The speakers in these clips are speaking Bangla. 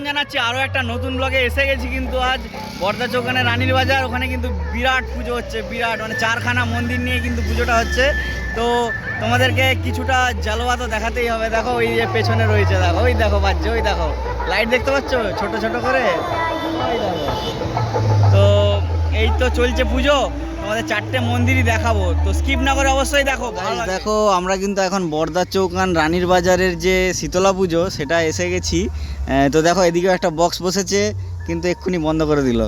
একটা নতুন ব্লগে এসে গেছি কিন্তু আজ। বর্দা চৌকানে রানীর বাজার, ওখানে কিন্তু বিরাট পুজো হচ্ছে, বিরাট। মানে চারখানা মন্দির নিয়ে কিন্তু পুজোটা হচ্ছে। তো তোমাদেরকে কিছুটা জালোয়া তো দেখাতেই হবে। দেখো, ওই যে পেছনে রয়েছে, দেখো, ওই দেখো বাজছে, ওই দেখো। লাইট দেখতে পাচ্ছ? ছোট ছোট করে? ওই দেখো। তো এই তো চলছে পুজো। তোমাদের চারটে মন্দিরই দেখাবো তো স্কিপ না করে অবশ্যই দেখো দেখো আমরা কিন্তু এখন বর্দা চৌকান রানীর বাজারের যে শীতলা পুজো সেটা এসে গেছি তো দেখো এদিকেও একটা বক্স বসেছে কিন্তু এক্ষুনি বন্ধ করে দিল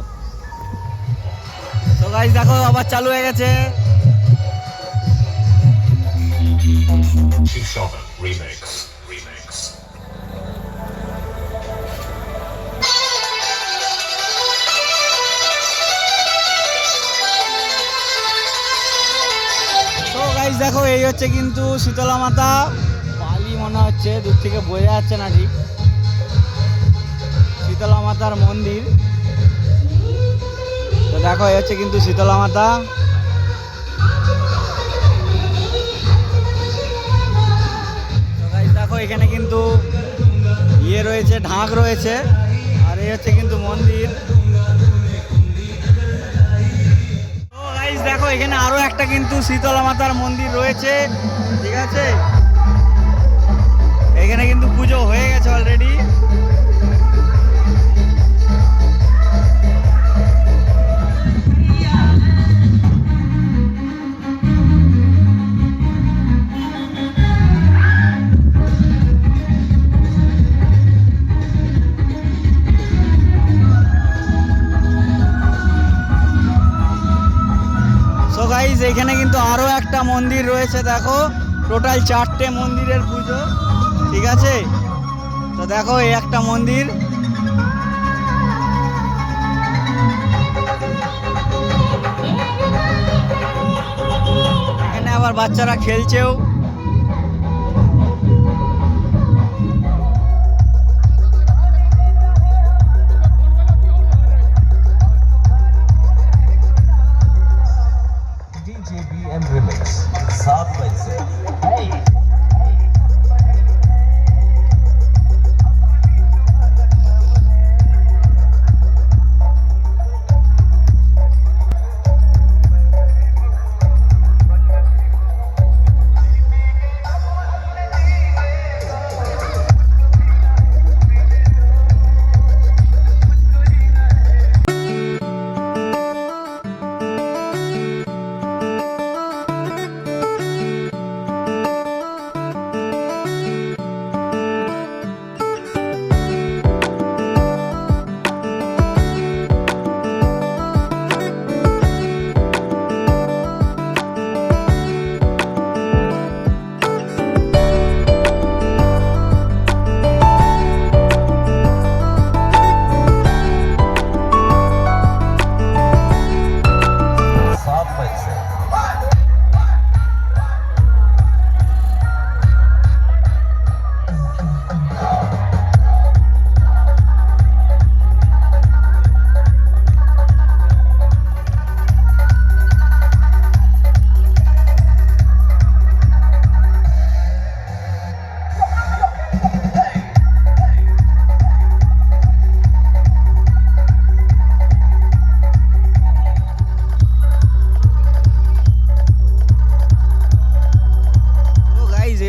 তো গাইজ দেখো আবার চালু হয়ে গেছে Remix. দেখো, এই হচ্ছে কিন্তু শীতলা মাতা। বালি মনে হচ্ছে, দূর থেকে বোঝা যাচ্ছে না ঠিক শীতলা মাতার মন্দির। তো দেখো, এই হচ্ছে কিন্তু শীতলা মাতা। দেখো, এখানে কিন্তু ইয়ে রয়েছে, ঢাক রয়েছে। আর এই হচ্ছে কিন্তু মন্দির। তো গাইস দেখো এখানে আরও একটা কিন্তু শীতলা মাতার মন্দির রয়েছে। ঠিক আছে? গাইজ এখানে কিন্তু আরও একটা মন্দির রয়েছে, দেখো। টোটাল চারটে মন্দিরের পুজো, ঠিক আছে? তো দেখো, এই একটা মন্দির। এখানে আবার বাচ্চারা খেলছেও।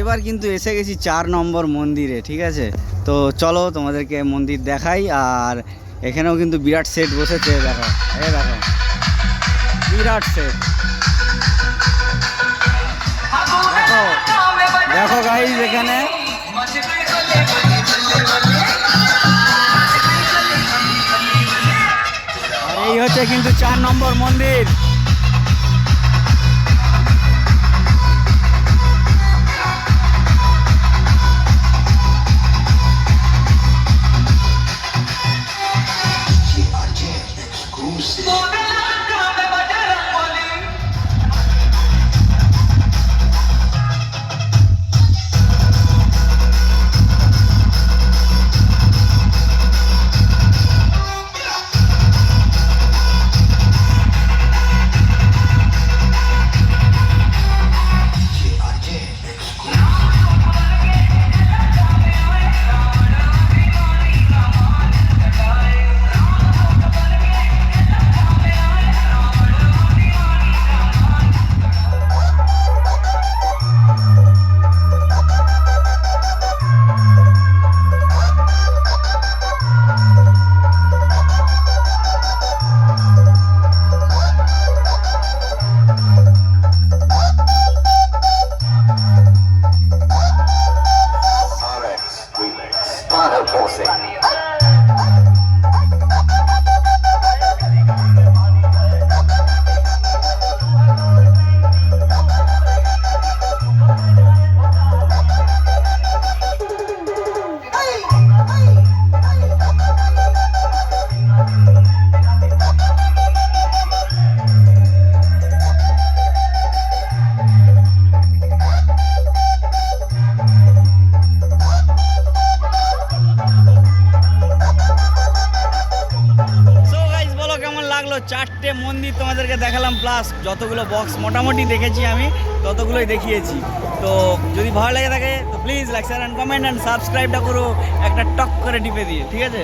এবার কিন্তু এসে গেছি চার নম্বর মন্দিরে, ঠিক আছে? তো চলো তোমাদেরকে মন্দির দেখাই, আর এখানেও কিন্তু বিরাট সেট বসেছে দেখো এ দেখো। বিরাট সেট দেখো দেখো গাইজ এখানে এই হচ্ছে কিন্তু চার নম্বর মন্দির। আছে চারটে মন্দির তোমাদেরকে দেখালাম প্লাস যতগুলো বক্স মোটামুটি দেখেছি আমি, ততগুলোই দেখিয়েছি। তো যদি ভালো লাগে থাকে, তো please like share and comment and সাবস্ক্রাইবটা করো, একটা টক করে টিপে দিয়ে, ঠিক আছে?